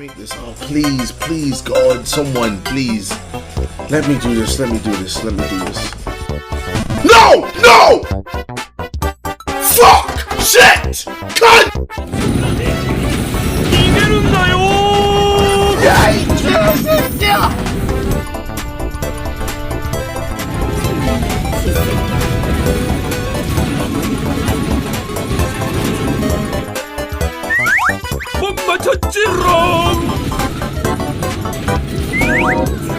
make this. Oh, please, please, God, someone, please. Let me do this. Let me do this. Let me do this. No! No! Fuck! Shit! Cut! 야, 이 개새끼야! 못 맞췄지롱 Bye.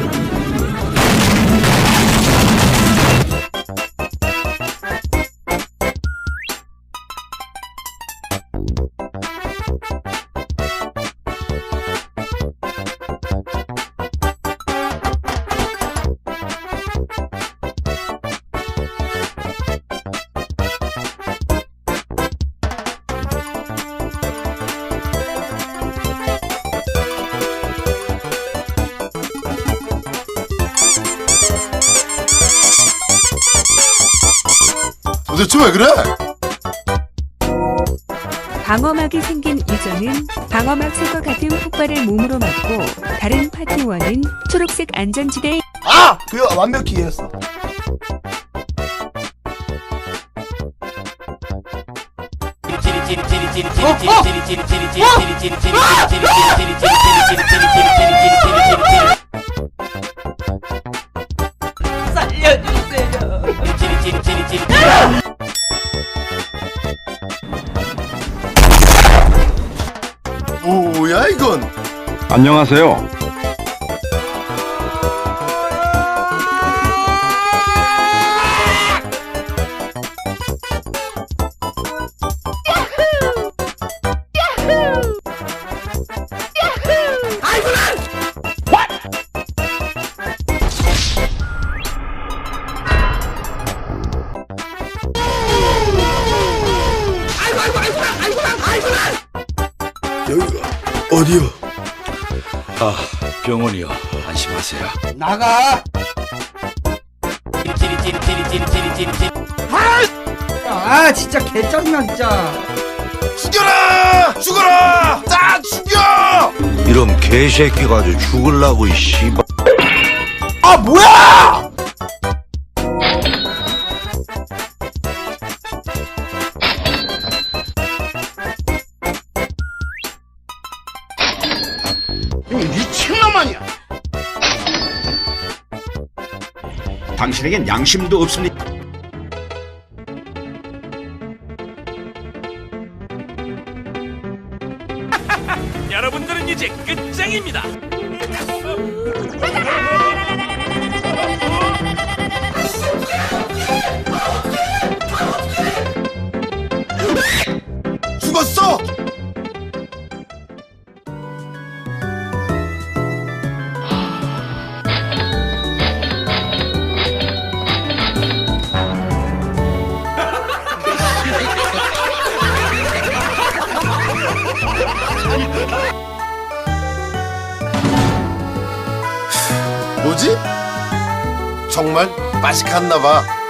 도대체 왜 그래? 방어막이 생긴 이전은 방어막 색과 같은 폭발을 몸으로 맞고 다른 파티원은 초록색 안전지대에 아! 그 완벽히 이해했어. 뭐야 이건? 안녕하세요. 여기가 어디요? 아 병원이요 안심하세요 나가! 아, 진짜 개짜증나, 진짜. 죽여라! 죽어라! 다 죽여! 이런 개새끼가 아주 죽을라고 이 씨발 아, 뭐야! 아니야! 당신에겐 양심도 없으니 여러분들은 이제 끝장입니다 뭐지? 정말 맛이 갔나 봐.